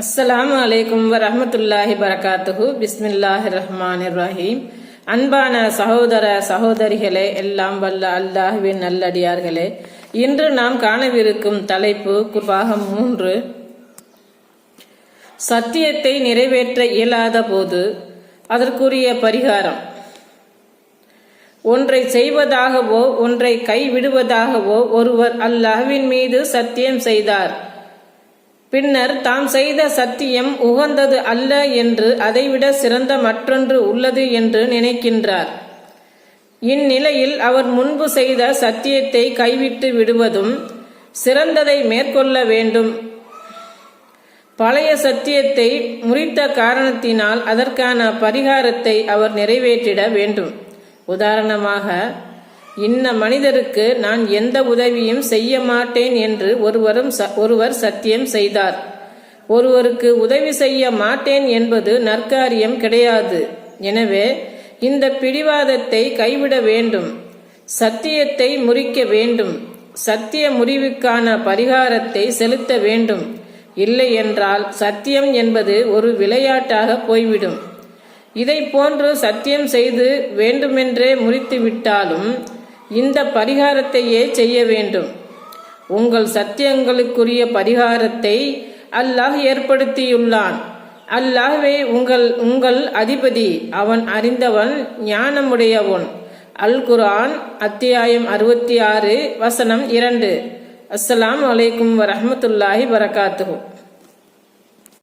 அஸ்ஸலாமு அலைக்கும் வரமத்துல்லாஹி பரகாத்துஹு. பிஸ்மில்லாஹி ரஹ்மான் ரஹீம். அன்பான சகோதர சகோதரிகளே எல்லாம் வல்ல அல்லாஹுவின் நல்லடியார்களே. இன்று நாம் காணவிருக்கும் தலைப்பு பாகம் மூன்று. சத்தியத்தை நிறைவேற்ற இயலாத போது அதற்குரிய பரிகாரம். ஒன்றை செய்வதாகவோ ஒன்றை கைவிடுவதாகவோ ஒருவர் அல்லாஹ்வின் மீது சத்தியம் செய்தார். பின்னர் தாம் செய்த சத்தியம் உகந்தது அல்ல என்று அதைவிட சிறந்த மற்றொன்று உள்ளது என்று நினைக்கின்றார். இந்நிலையில் அவர் முன்பு செய்த சத்தியத்தை கைவிட்டு விடுவதும் சிறந்ததை மேற்கொள்ள வேண்டும். பழைய சத்தியத்தை முறித்த காரணத்தினால் அதற்கான பரிகாரத்தை அவர் நிறைவேற்றிட வேண்டும். உதாரணமாக இன்ன மனிதருக்கு நான் எந்த உதவியும் செய்ய மாட்டேன் என்று ஒருவரும் ஒருவர் சத்தியம் செய்தார். ஒருவருக்கு உதவி செய்ய மாட்டேன் என்பது நற்காரியம் கிடையாது. எனவே இந்த பிடிவாதத்தை கைவிட வேண்டும். சத்தியத்தை முறிக்க வேண்டும். சத்திய முறிவுக்கான பரிகாரத்தை செலுத்த வேண்டும். இல்லை என்றால் சத்தியம் என்பது ஒரு விளையாட்டாக போய்விடும். இதை போன்று சத்தியம் செய்து வேண்டுமென்றே முறித்து விட்டாலும் இந்த பரிகாரத்தையே செய்ய வேண்டும். உங்கள் சத்தியங்களுக்குரிய பரிகாரத்தை அல்லாஹ் ஏற்படுத்தியுள்ளான். அல்லாஹ்வே உங்கள் உங்கள் அதிபதி அவன் அறிந்தவன் ஞானமுடையவன். அல் குரான் அத்தியாயம் அறுபத்தி ஆறு வசனம் இரண்டு. அஸ்ஸலாம் வலைக்கும் வரமத்துல்லாஹி வரகாத்துகும்